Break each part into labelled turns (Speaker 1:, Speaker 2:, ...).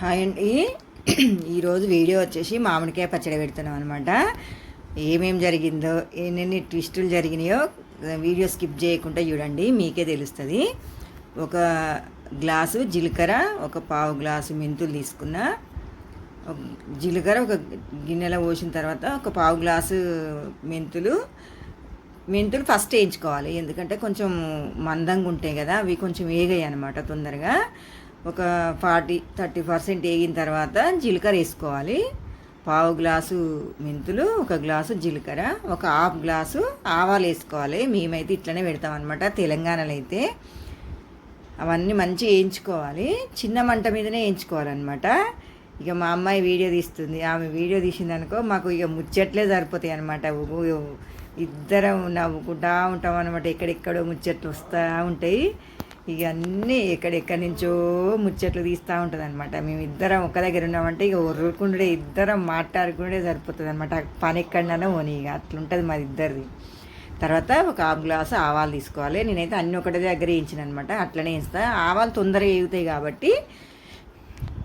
Speaker 1: Hi అండి. ఈరోజు video వచ్చేసి మామిడికాయ పచ్చడి పెడుతున్నాం అనమాట ఏమేం జరిగిందో ఎన్నెన్ని ట్విస్టులు జరిగినాయో వీడియో స్కిప్ చేయకుండా చూడండి మీకే తెలుస్తుంది. ఒక గ్లాసు జీలకర్ర ఒక పావు గ్లాసు మెంతులు తీసుకున్నా జీలకర్ర ఒక గిన్నెలో పోసిన తర్వాత ఒక పావు గ్లాసు మెంతులు. మెంతులు ఫస్ట్ వేయించుకోవాలి ఎందుకంటే కొంచెం మందంగా ఉంటాయి కదా అవి కొంచెం వేగాయి అనమాట తొందరగా. ఒక ఫార్టీ థర్టీ పర్సెంట్ వేగిన తర్వాత జీలకర్ర వేసుకోవాలి. పావు గ్లాసు మెంతులు ఒక గ్లాసు జీలకర్ర ఒక హాఫ్ గ్లాసు ఆవాలు వేసుకోవాలి. మేమైతే ఇట్లనే పెడతాం అనమాట తెలంగాణలో అయితే. అవన్నీ మంచిగా వేయించుకోవాలి. చిన్న మంట మీదనే వేయించుకోవాలన్నమాట. ఇక మా అమ్మాయి వీడియో తీస్తుంది. ఆమె వీడియో తీసిందనుకో మాకు ఇక ముచ్చట్లే సరిపోతాయి అనమాట ఇద్దరం నవ్వుకుంటా ఉంటాం అనమాట ఎక్కడెక్కడో ముచ్చట్లు వస్తూ ఉంటాయి. ఇక అన్నీ ఎక్కడెక్కడి నుంచో ముచ్చట్లు తీస్తూ ఉంటుంది అనమాట మేము ఇద్దరం ఒక దగ్గర ఉన్నామంటే ఇక ఒర్రుకుండే ఇద్దరం మాట్లాడుకుండే సరిపోతుంది అనమాట పని ఎక్కడన్నా పోనీ ఇక అట్లుంటుంది మాది ఇద్దరిది. తర్వాత ఒక హాఫ్ గ్లాస్ ఆవాలు తీసుకోవాలి. నేనైతే అన్ని ఒకటే దగ్గర వేయించిన అనమాట అట్లనే వేస్తాను ఆవాలు తొందరగా వేగుతాయి కాబట్టి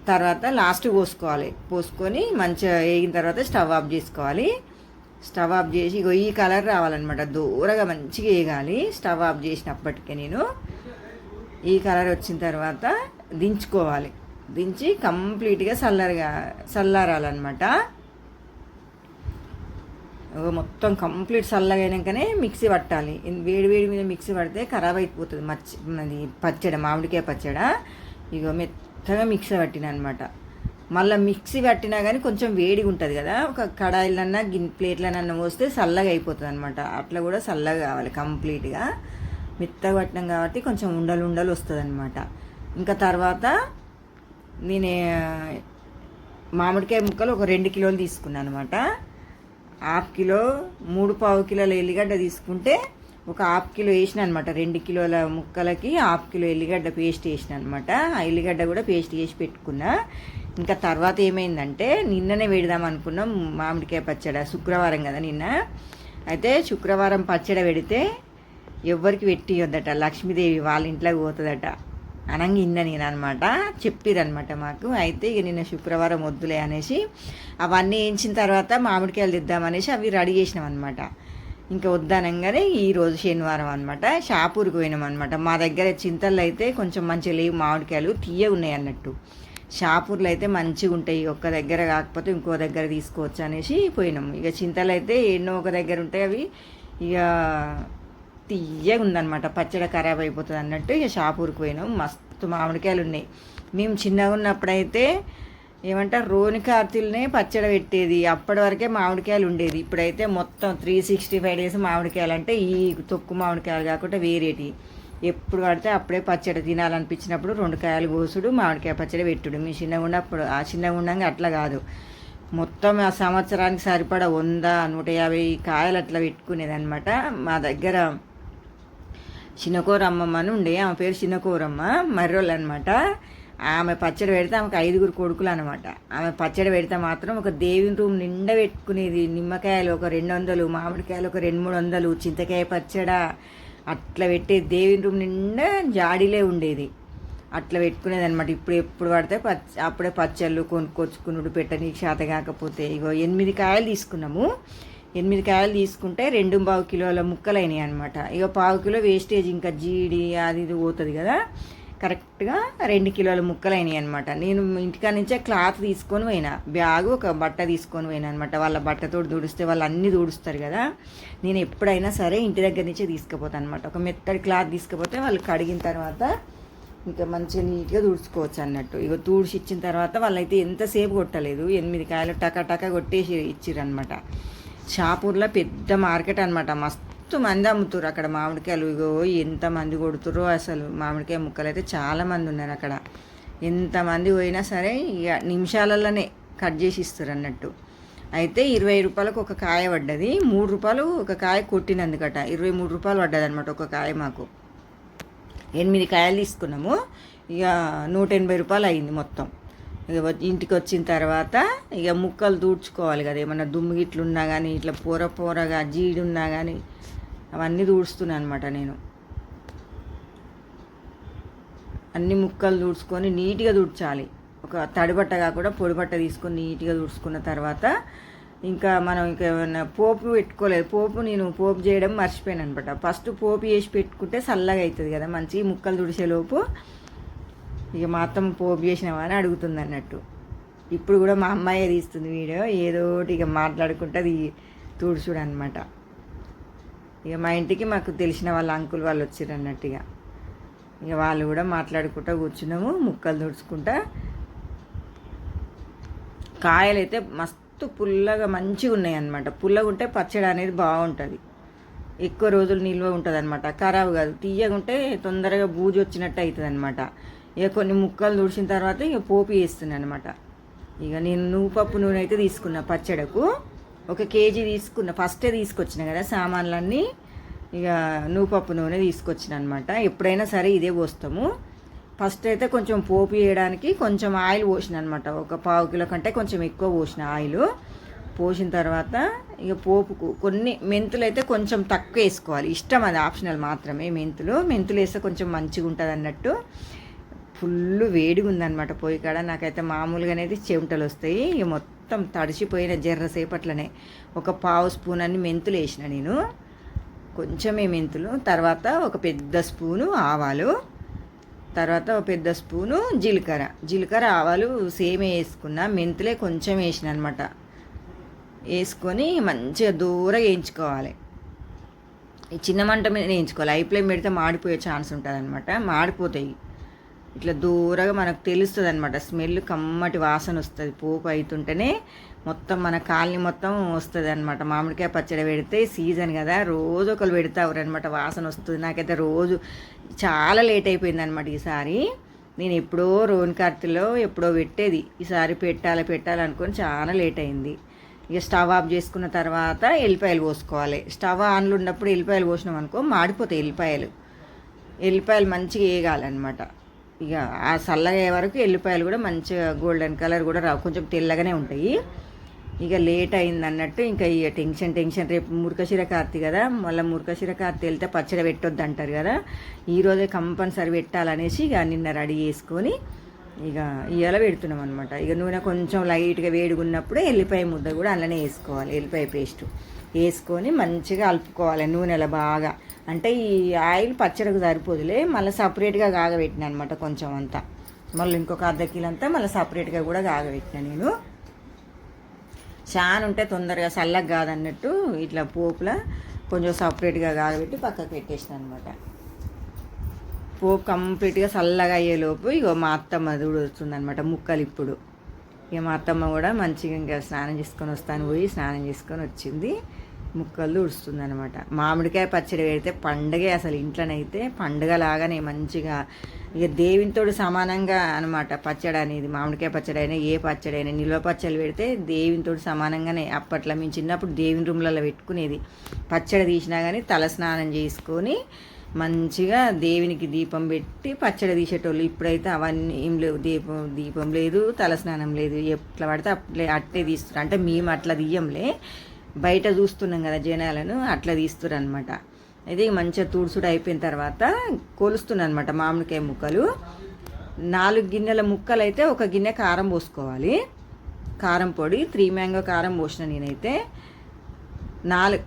Speaker 1: తర్వాత లాస్ట్ పోసుకోవాలి. పోసుకొని మంచిగా వేగిన తర్వాత స్టవ్ ఆఫ్ చేసుకోవాలి. స్టవ్ ఆఫ్ చేసి ఇగో ఈ కలర్ రావాలన్నమాట. దూరగా మంచిగా వేగాలి. స్టవ్ ఆఫ్ చేసినప్పటికీ నేను ఈ కలర్ వచ్చిన తర్వాత దించుకోవాలి. దించి కంప్లీట్గా చల్లరగా చల్లారాలన్నమాట మొత్తం కంప్లీట్ చల్లగైనాకనే మిక్సీ పట్టాలి. వేడి వేడి మీద మిక్సీ పడితే ఖరాబ్ అయిపోతుంది మచ్చి అది పచ్చడి మామిడికాయ పచ్చడ. ఇక మెత్తగా మిక్సీ పట్టిన అనమాట మళ్ళీ మిక్సీ పట్టినా కానీ కొంచెం వేడిగా ఉంటుంది కదా ఒక కడాయిలన్నా గిన్ ప్లేట్లనన్నా పోస్తే చల్లగా అయిపోతుంది అనమాట అట్లా కూడా చల్లగా కావాలి కంప్లీట్గా. మెత్తగా పట్టినాం కాబట్టి కొంచెం ఉండలు ఉండలు వస్తుంది అనమాట ఇంకా తర్వాత నేను మామిడికాయ ముక్కలు ఒక రెండు కిలోలు తీసుకున్నాను అనమాట హాఫ్ కిలో మూడు పావు కిలోల ఎల్లిగడ్డ తీసుకుంటే ఒక హాఫ్ కిలో వేసిన అనమాట రెండు కిలోల ముక్కలకి హాఫ్ కిలో ఎల్లిగడ్డ పేస్ట్ వేసిన అనమాట ఆ ఎల్లిగడ్డ కూడా పేస్ట్ చేసి పెట్టుకున్నా. ఇంకా తర్వాత ఏమైందంటే నిన్ననే పెడదాం అనుకున్నాం మామిడికాయ పచ్చడి. శుక్రవారం కదా నిన్న. అయితే శుక్రవారం పచ్చడి పెడితే ఎవ్వరికి పెట్టియొద్దట లక్ష్మీదేవి వాళ్ళ ఇంట్లోకి పోతుందట. అనంగా ఇంద నేను అనమాట చెప్పిరనమాట మాకు. అయితే ఇక నిన్న శుక్రవారం వద్దులే అనేసి అవన్నీ వేయించిన తర్వాత మామిడికాయలు తెద్దామనేసి అవి రెడీ చేసినాం అనమాట ఇంకా వద్దనంగానే ఈరోజు శనివారం అనమాట షాపూర్కి పోయినాం అనమాట మా దగ్గర చింతలు అయితే కొంచెం మంచిగా లేవు. మామిడికాయలు తీయ ఉన్నాయి అన్నట్టు. షాపూర్లో అయితే మంచిగా ఉంటాయి. ఒక్క దగ్గర కాకపోతే ఇంకో దగ్గర తీసుకోవచ్చు అనేసి పోయినాము ఇక చింతలు అయితే ఎన్నో ఒక దగ్గర ఉంటాయి అవి. ఇక తీయగా ఉందన్నమాట. పచ్చడి ఖరాబ్ అయిపోతుంది అన్నట్టు ఇక షాప్ పోయినాం. మస్తు మామిడికాయలు ఉన్నాయి. మేము చిన్నగా ఉన్నప్పుడైతే ఏమంటారు రోని కార్తీలనే పచ్చడి పెట్టేది. అప్పటి వరకే మామిడికాయలు ఉండేది. ఇప్పుడైతే మొత్తం త్రీ సిక్స్టీ ఫైవ్ డేస్ మామిడికాయలు అంటే ఈ తొక్కు మామిడికాయలు కాకుండా వేరేటి. ఎప్పుడు పడితే అప్పుడే పచ్చడి తినాలనిపించినప్పుడు రెండు కాయలు కోసుడు మామిడికాయ పచ్చడి పెట్టుడు. మీ చిన్నగా ఉన్నప్పుడు ఆ చిన్నగా ఉండగా అట్లా కాదు. మొత్తం ఆ సంవత్సరానికి సరిపడా వంద నూట యాభై కాయలు అట్లా పెట్టుకునేది అనమాట మా దగ్గర చిన్నకూరమ్మమ్మ అని ఉండే. ఆమె పేరు చిన్నకూరమ్మ మర్రోళ్ళు అనమాట ఆమె పచ్చడి పెడితే ఆమెకు ఐదుగురు కొడుకులు అనమాట. ఆమె పచ్చడి పెడితే మాత్రం ఒక దేవుని రూమ్ నిండా పెట్టుకునేది. నిమ్మకాయలు ఒక రెండు వందలు మామిడికాయలు ఒక రెండు మూడు వందలు చింతకాయ పచ్చడ అట్లా పెట్టే దేవుని రూమ్ నిండా జాడీలే ఉండేది. అట్లా పెట్టుకునేది అనమాట. ఇప్పుడు ఎప్పుడు పడితే పచ్చ అప్పుడే పచ్చళ్ళు కొనుక్కొచ్చుకునుడు పెట్టని శాత కాకపోతే. ఇగో ఎనిమిది కాయలు తీసుకున్నాము. ఎనిమిది కాయలు తీసుకుంటే రెండు పావు కిలోల ముక్కలు అయినాయి అనమాట ఇక పావు కిలో వేస్టేజ్ ఇంకా జీడి అది ఇది పోతుంది కదా కరెక్ట్గా రెండు కిలోల ముక్కలు అయినాయి అనమాట నేను ఇంటికాడ నుంచే క్లాత్ తీసుకొని పోయినా బ్యాగు ఒక బట్ట తీసుకొని పోయినా అనమాట వాళ్ళ బట్టతో తుడిస్తే వాళ్ళు అన్నీ తుడుస్తారు కదా నేను ఎప్పుడైనా సరే ఇంటి దగ్గర నుంచే తీసుకుపోతాను అనమాట ఒక మెత్తడి క్లాత్ తీసుకుపోతే వాళ్ళు కడిగిన తర్వాత ఇంకా మంచిగా నీట్గా తుడుచుకోవచ్చు అన్నట్టు. ఇక తుడిచి ఇచ్చిన తర్వాత వాళ్ళైతే ఎంతసేపు కొట్టలేదు ఎనిమిది కాయలు టకా టకా కొట్టేసి ఇచ్చిరనమాట షాపూర్లో పెద్ద మార్కెట్ అనమాట మస్తు మంది అమ్ముతారు అక్కడ మామిడికాయలు. ఇగో ఎంతమంది కొడుతురో అసలు మామిడికాయ ముక్కలు అయితే చాలా మంది ఉన్నారు అక్కడ. ఎంతమంది పోయినా సరే ఇక నిమిషాలలోనే కట్ చేసి ఇస్తారు అన్నట్టు. అయితే ఇరవై రూపాయలకు ఒక కాయ పడ్డది. మూడు రూపాయలు ఒక కాయ కొట్టినందుకట. ఇరవై మూడు రూపాయలు పడ్డది అనమాట ఒక కాయ మాకు. ఎనిమిది కాయలు తీసుకున్నాము. ఇక నూట ఎనభై రూపాయలు అయింది మొత్తం. ఇంటికి వచ్చిన తర్వాత ఇక ముక్కలు దూడ్చుకోవాలి కదా. ఏమన్నా దుమ్ము గిట్లు ఉన్నా కానీ ఇట్లా పూర పూరగా జీడి ఉన్నా కానీ అవన్నీ దూడుస్తున్నాను అనమాట నేను. అన్ని ముక్కలు దూడ్చుకొని నీట్గా దూడ్చాలి ఒక తడిబట్ట కాకుండా పొడిబట్ట తీసుకొని నీట్గా తుడుచుకున్న తర్వాత ఇంకా మనం ఇంకా ఏమైనా పోపు పెట్టుకోలేదు. పోపు నేను పోపు చేయడం మర్చిపోయాను అనమాట ఫస్ట్ పోపు వేసి పెట్టుకుంటే చల్లగా అవుతుంది కదా. మంచి ముక్కలు తుడిచేలోపు ఇక మా అత్తమ్మ పోపు చేసినావా అని అడుగుతుంది అన్నట్టు. ఇప్పుడు కూడా మా అమ్మాయే తీస్తుంది వీడియో ఏదో ఒకటి ఇక మాట్లాడుకుంటే అది తుడుచుడు అనమాట ఇక మా ఇంటికి మాకు తెలిసిన వాళ్ళ అంకుల్ వాళ్ళు వచ్చారు అన్నట్టుగా ఇక. వాళ్ళు కూడా మాట్లాడుకుంటా కూర్చున్నాము ముక్కలు తుడుచుకుంటా. కాయలు అయితే మస్తు పుల్లగా మంచిగా ఉన్నాయి అనమాట పుల్లగా ఉంటే పచ్చడి అనేది బాగుంటుంది. ఎక్కువ రోజులు నిల్వ ఉంటుంది అనమాట ఖరాబ్ కాదు. తీయగా ఉంటే తొందరగా బూజు వచ్చినట్టు అవుతుంది అనమాట ఇక కొన్ని ముక్కలు తుడిచిన తర్వాత ఇక పోపు వేస్తున్నాను అనమాట ఇక నేను నువ్వు పప్పు నూనె అయితే తీసుకున్నా పచ్చడకు. ఒక కేజీ తీసుకున్న ఫస్టే తీసుకొచ్చిన కదా సామాన్లన్నీ. ఇక నువ్వు పప్పు నూనె తీసుకొచ్చిన అనమాట ఎప్పుడైనా సరే ఇదే పోస్తాము. ఫస్ట్ అయితే కొంచెం పోపు వేయడానికి కొంచెం ఆయిల్ పోసిన అనమాట ఒక పావు కిలో కంటే కొంచెం ఎక్కువ పోసిన ఆయిల్. పోసిన తర్వాత ఇక పోపుకు కొన్ని మెంతులు అయితే కొంచెం తక్కువ వేసుకోవాలి. ఇష్టం అది ఆప్షనల్ మాత్రమే మెంతులు. మెంతులు వేస్తే కొంచెం మంచిగా ఉంటుంది అన్నట్టు. ఫుల్ వేడిగా ఉందనమాట పొయ్యి కాడ నాకైతే మామూలుగా అనేది చెమటలు వస్తాయి ఇక మొత్తం తడిసిపోయిన జర్ర సేపట్లనే ఒక పావు స్పూన్ అన్ని మెంతులు వేసిన నేను. కొంచెమే మెంతులు తర్వాత ఒక పెద్ద స్పూను ఆవాలు తర్వాత ఒక పెద్ద స్పూను జీలకర్ర. జీలకర్ర ఆవాలు సేమే వేసుకున్న మెంతులే కొంచెం వేసిన అనమాట వేసుకొని మంచిగా దూరంగా వేయించుకోవాలి. ఈ చిన్న మంట మీద వేయించుకోవాలి. ఐ ఫ్లేమ్ పెడితే మాడిపోయే ఛాన్స్ ఉంటుంది అనమాట మాడిపోతాయి. ఇట్లా దూరంగా మనకు తెలుస్తుంది అనమాట స్మెల్ కమ్మటి వాసన వస్తుంది. పోపు అవుతుంటేనే మొత్తం మన కాలనీ మొత్తం వస్తుంది అనమాట మామిడికాయ పచ్చడి పెడితే సీజన్ కదా రోజు ఒకరు పెడతారు అనమాట వాసన వస్తుంది. నాకైతే రోజు చాలా లేట్ అయిపోయింది అనమాట ఈసారి. నేను ఎప్పుడో రోన్ కార్తీలో ఎప్పుడో పెట్టేది. ఈసారి పెట్టాలి పెట్టాలనుకొని చాలా లేట్ అయింది. ఇక స్టవ్ ఆఫ్ చేసుకున్న తర్వాత ఎల్లిపాయలు పోసుకోవాలి. స్టవ్ ఆన్లు ఉన్నప్పుడు ఎల్లిపాయలు పోసినాం అనుకో మాడిపోతాయి ఎల్లిపాయలు. ఎల్లిపాయలు మంచిగా వేయగాలన్నమాట ఇక ఆ చల్లగా అయ్యే వరకు ఎల్లిపాయలు కూడా మంచిగా గోల్డెన్ కలర్ కూడా రావు. కొంచెం తెల్లగానే ఉంటాయి. ఇక లేట్ అయింది అన్నట్టు ఇంకా ఇక టెన్షన్ టెన్షన్. రేపు మురకశిర కార్తీ కదా. మళ్ళీ మురకశిర కార్తీ వెళ్తే పచ్చడి పెట్టొద్దు అంటారు కదా. ఈరోజే కంపల్సరీ పెట్టాలనేసి ఇక నిన్న రెడీ చేసుకొని ఇక ఇవాళ పెడుతున్నాం అనమాట ఇక నూనె కొంచెం లైట్గా వేడిగా ఉన్నప్పుడే ఎల్లిపాయ ముద్ద కూడా అందులోనే వేసుకోవాలి. ఎల్లిపాయ పేస్ట్. వేసుకొని మంచిగా కలుపుకోవాలి నూనెలో బాగా. అంటే ఈ ఆయిల్ పచ్చడికి సరిపోదులే మళ్ళీ సపరేట్గా కాగబెట్టిన అనమాట కొంచెం అంతా. మళ్ళీ ఇంకొక అర్ధ కిలో అంతా మళ్ళీ సపరేట్గా కూడా కాగబెట్టిన నేను. చాలా ఉంటే తొందరగా చల్లగా కాదన్నట్టు ఇట్లా పోపులా కొంచెం సపరేట్గా కాగబెట్టి పక్కకు పెట్టేసిన అనమాట పోపు కంప్లీట్గా చల్లగా అయ్యేలోపు ఇగో మా అత్తమ్మ దూడొస్తుంది అనమాట ముక్కలు ఇప్పుడు. ఇక మా అత్తమ్మ కూడా మంచిగా ఇంకా స్నానం చేసుకొని వస్తాను పోయి స్నానం చేసుకొని వచ్చింది. ముక్కలు ఉడుస్తుంది అనమాట మామిడికాయ పచ్చడి పెడితే పండగే అసలు ఇంట్లోనైతే పండగ లాగానే మంచిగా ఇక దేవునితోడు సమానంగా అనమాట పచ్చడి అనేది. మామిడికాయ పచ్చడి అయినా ఏ పచ్చడి అయినా నిల్వ పచ్చడి పెడితే దేవునితోడు సమానంగానే. అప్పట్లో మేము చిన్నప్పుడు దేవుని రూమ్లలో పెట్టుకునేది. పచ్చడి తీసినా కానీ తల స్నానం చేసుకొని మంచిగా దేవునికి దీపం పెట్టి పచ్చడి తీసేటోళ్ళు. ఇప్పుడైతే అవన్నీ ఏం లేవు. దీపం దీపం లేదు తలస్నానం లేదు. ఎట్లా పడితే అట్లే అట్టే తీస్తున్నారు. అంటే మేము అట్లా తీయంలే. బయట చూస్తున్నాం కదా జనాలను అట్లా తీస్తారు అనమాట అయితే మంచిగా తుడుచుడు అయిపోయిన తర్వాత కొలుస్తున్నాను అనమాట మామిడికాయ ముక్కలు. నాలుగు గిన్నెల ముక్కలు అయితే ఒక గిన్నె కారం పోసుకోవాలి. కారం పొడి త్రీ మ్యాంగో కారం పోసిన నేనైతే. నాలుగు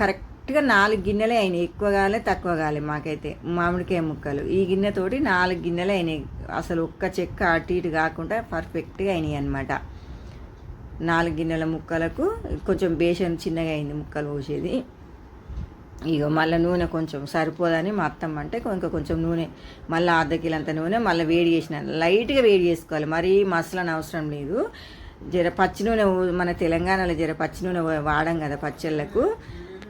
Speaker 1: కరెక్ట్గా నాలుగు గిన్నెలే అయినాయి ఎక్కువ కాలే తక్కువ కాలే మాకైతే మామిడికాయ ముక్కలు. ఈ గిన్నెతోటి నాలుగు గిన్నెలే అయినాయి. అసలు ఒక్క చెక్క అటు ఇటు కాకుండా పర్ఫెక్ట్గా అయినాయి అనమాట నాలుగు గిన్నెల ముక్కలకు కొంచెం బేషన్ చిన్నగా అయింది ముక్కలు పోసేది. ఇక మళ్ళీ నూనె కొంచెం సరిపోదని మా అత్తమ్మ అంటే ఇంకా కొంచెం నూనె మళ్ళీ అర్ధ కిలో అంత నూనె మళ్ళీ వేడి చేసిన లైట్గా వేడి చేసుకోవాలి. మరీ మసలని అవసరం లేదు. జర పచ్చి నూనె మన తెలంగాణలో జర పచ్చి నూనె వాడం కదా పచ్చళ్ళకు.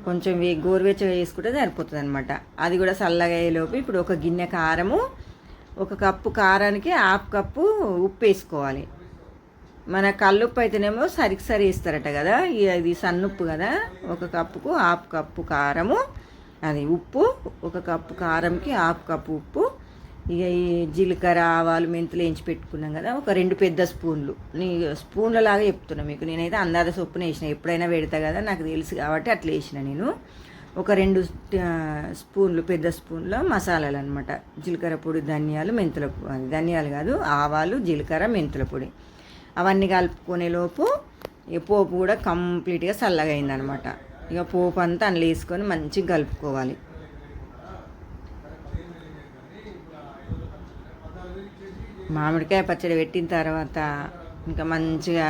Speaker 1: కొంచెం వే గోరువెచ్చగా వేసుకుంటే సరిపోతుంది అనమాట అది కూడా చల్లగా అయ్యేలోపు ఇప్పుడు ఒక గిన్నె కారము ఒక కప్పు కారానికి హాఫ్ కప్పు ఉప్పు వేసుకోవాలి. మన కల్లుప్పు అయితేనేమో సరికి సరి ఇస్తారట కదా. ఇది సన్నుప్పు కదా. ఒక కప్పుకు హాఫ్ కప్పు కారము అది ఉప్పు ఒక కప్పు కారంకి హాఫ్ కప్పు ఉప్పు. ఇక ఈ జీలకర్ర ఆవాలు మెంతులు వేయించి పెట్టుకున్నాం కదా. ఒక రెండు పెద్ద స్పూన్లు. నీ స్పూన్ల లాగా చెప్తున్నా మీకు. నేనైతే అందాద సొప్పున వేసిన. ఎప్పుడైనా పెడతా కదా. నాకు తెలుసు కాబట్టి అట్లా వేసిన నేను. ఒక రెండు స్పూన్లు పెద్ద స్పూన్ల మసాలాలు అనమాట జీలకర్ర పొడి ధనియాలు మెంతుల పొ- ధనియాలు కాదు ఆవాలు జీలకర్ర మెంతుల పొడి. అవన్నీ కలుపుకునే లోపు ఇక పోపు కూడా కంప్లీట్గా చల్లగా అయిందనమాట ఇక పోపు అంతా అందులో వేసుకొని మంచిగా కలుపుకోవాలి. మామిడికాయ పచ్చడి పెట్టిన తర్వాత ఇంకా మంచిగా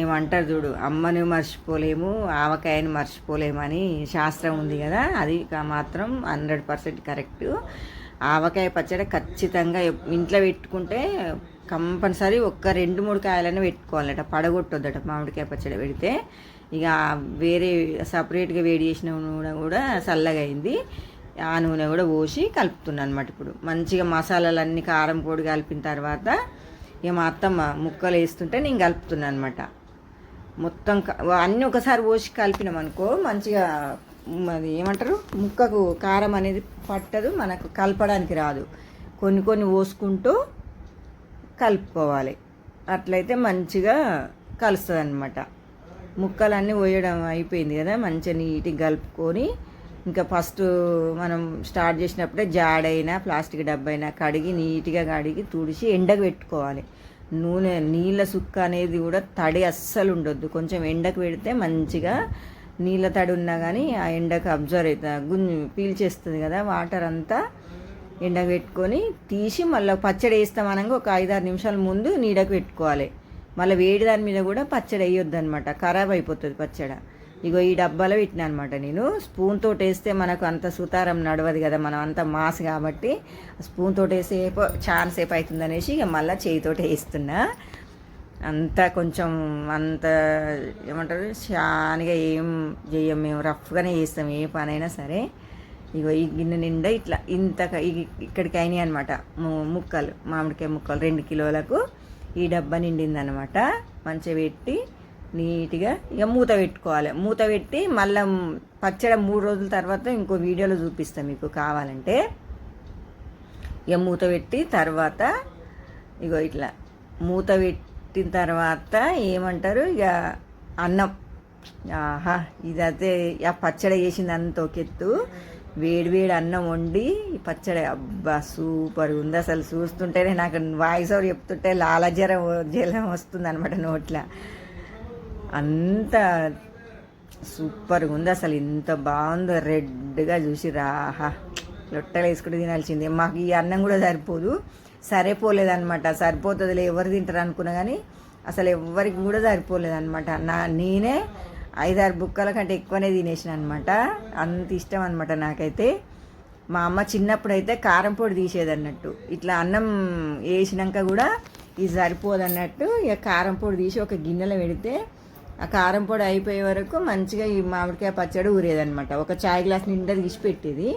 Speaker 1: ఏమంటారు చూడు అమ్మని మర్చిపోలేము ఆవకాయని మర్చిపోలేము అని శాస్త్రం ఉంది కదా అది మాత్రం హండ్రెడ్ పర్సెంట్ కరెక్ట్. ఆవకాయ పచ్చడి ఖచ్చితంగా ఇంట్లో పెట్టుకుంటే కంపల్సరీ ఒక్క రెండు మూడు కాయలైనా పెట్టుకోవాలట. పడగొట్టొద్దట మామిడికాయ పచ్చడి పెడితే. ఇక వేరే సపరేట్గా వేడి చేసిన నూనె కూడా చల్లగా అయింది. ఆ నూనె కూడా పోసి కలుపుతున్నాను అనమాట ఇప్పుడు. మంచిగా మసాలాలన్నీ కారం పొడి కలిపిన తర్వాత ఇక మా అత్తమ్మ ముక్కలు వేస్తుంటే నేను కలుపుతున్నాను అనమాట మొత్తం అన్నీ ఒకసారి పోసి కలిపినాం అనుకో మంచిగా అది ఏమంటారు? ముక్కకు కారం అనేది పట్టదు మనకు కలపడానికి రాదు. కొన్ని కొన్ని పోసుకుంటూ కలుపుకోవాలి. అట్లయితే మంచిగా కలుస్తుంది అనమాట ముక్కలన్నీ పోయడం అయిపోయింది కదా మంచిగా నీట్గా కలుపుకొని ఇంకా ఫస్ట్ మనం స్టార్ట్ చేసినప్పుడే జాడైనా ప్లాస్టిక్ డబ్బైనా కడిగి నీట్గా కడిగి తుడిచి ఎండకు పెట్టుకోవాలి. నూనె నీళ్ళ సుక్క అనేది కూడా తడి అస్సలు ఉండొద్దు. కొంచెం ఎండకు పెడితే మంచిగా నీళ్ళ తడి ఉన్నా కానీ ఆ ఎండకు అబ్జర్వ్ అవుతుంది గుంజు పీల్చేస్తుంది కదా వాటర్ అంతా ఎండకు పెట్టుకొని తీసి మళ్ళీ పచ్చడి వేస్తామనగా ఒక ఐదారు నిమిషాల ముందు నీడకు పెట్టుకోవాలి. మళ్ళీ వేడి దాని మీద కూడా పచ్చడి వేయొద్దు అనమాట ఖరాబ్ అయిపోతుంది పచ్చడి. ఇగో ఈ డబ్బాలో పెట్టినా అనమాట నేను. స్పూన్ తోటి వేస్తే మనకు అంత సుతారం నడవదు కదా మనం అంత మాస్ కాబట్టి స్పూన్ తోటి వేసే ఛాన్స్ సేపు అవుతుంది అనేసి ఇక మళ్ళీ చేయితోటి వేస్తున్నా. అంతా కొంచెం అంత ఏమంటారు? చానిగా ఏం చేయం మేము రఫ్గానే చేస్తాం ఏ పనైనా సరే. ఇగో ఈ గిన్నె నిండా ఇట్లా ఇంత ఇ- ఇక్కడికి అయినాయి అనమాట ముక్కలు మామిడికాయ ముక్కలు రెండు కిలోలకు ఈ డబ్బా నిండిందనమాట మంచిగా పెట్టి నీట్గా ఇక మూత పెట్టుకోవాలి. మూత పెట్టి మళ్ళీ పచ్చడి మూడు రోజుల తర్వాత ఇంకో వీడియోలో చూపిస్తాం మీకు కావాలంటే. ఇక మూత పెట్టి తర్వాత ఇగో ఇట్లా మూత పెట్టి పెట్టిన తర్వాత ఏమంటారు? ఇక అన్నం. ఆహా ఇదైతే ఆ పచ్చడి చేసింది అంత ఒక వేడివేడి అన్నం వండి పచ్చడి. అబ్బా సూపర్ ఉంది. అసలు చూస్తుంటేనే నాకు వాయిస్ ఓవర్ చెప్తుంటే లాలజరం జలం వస్తుంది అనమాట నోట్లో. అంత సూపర్గా ఉంది. అసలు ఇంత బాగుందో రెడ్గా చూసి రాహా లొట్టలు వేసుకుంటే తినాల్సిందే. మాకు ఈ అన్నం కూడా సరిపోదు. సరిపోలేదన్నమాట. సరిపోతుందిలే ఎవరు తింటారు అనుకున్నా కానీ అసలు ఎవరికి కూడా సరిపోలేదనమాట నా నేనే ఐదారు బుక్కల కంటే ఎక్కువనే తినేసిన అనమాట అంత ఇష్టం అనమాట నాకైతే. మా అమ్మ చిన్నప్పుడు అయితే కారం పొడి తీసేది అన్నట్టు ఇట్లా అన్నం వేసినాక కూడా ఇది సరిపోదు అన్నట్టు ఇక కారం పొడి తీసి ఒక గిన్నెలో పెడితే ఆ కారం పొడి అయిపోయే వరకు మంచిగా ఈ మామిడికాయ పచ్చడి ఊరేదనమాట ఒక చాయ్ గ్లాస్ నిండా తీసి పెట్టేది.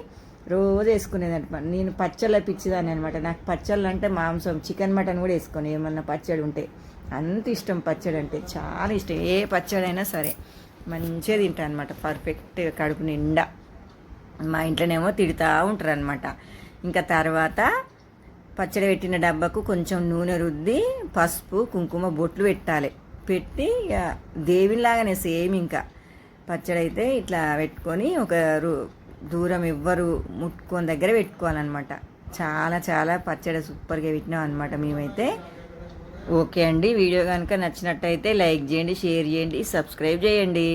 Speaker 1: రోజు వేసుకునేది అనమాట నేను పచ్చళ్ళ పిచ్చిదాన్ని అనమాట నాకు పచ్చళ్ళు అంటే మాంసం చికెన్ మటన్ కూడా వేసుకొని ఏమన్నా పచ్చడి ఉంటే అంత ఇష్టం పచ్చడి అంటే. చాలా ఇష్టం. ఏ పచ్చడైనా సరే. మంచిగా తింటా అనమాట పర్ఫెక్ట్ కడుపు నిండా. మా ఇంట్లోనేమో తిడుతూ ఉంటారు అనమాట ఇంకా తర్వాత పచ్చడి పెట్టిన డబ్బాకు కొంచెం నూనె రుద్ది పసుపు కుంకుమ బొట్లు పెట్టాలి. పెట్టి ఇక దేవునిలాగానే సేమ్ ఇంకా. పచ్చడి అయితే ఇట్లా పెట్టుకొని ఒక రు- దూరం ఎవ్వరు ముట్టుకొని దగ్గర పెట్టుకోవాలన్నమాట. చాలా చాలా పచ్చడి సూపర్గా పెట్టినాం అనమాట మేమైతే. ఓకే అండి వీడియో కనుక నచ్చినట్టయితే లైక్ చేయండి షేర్ చేయండి సబ్స్క్రైబ్ చేయండి.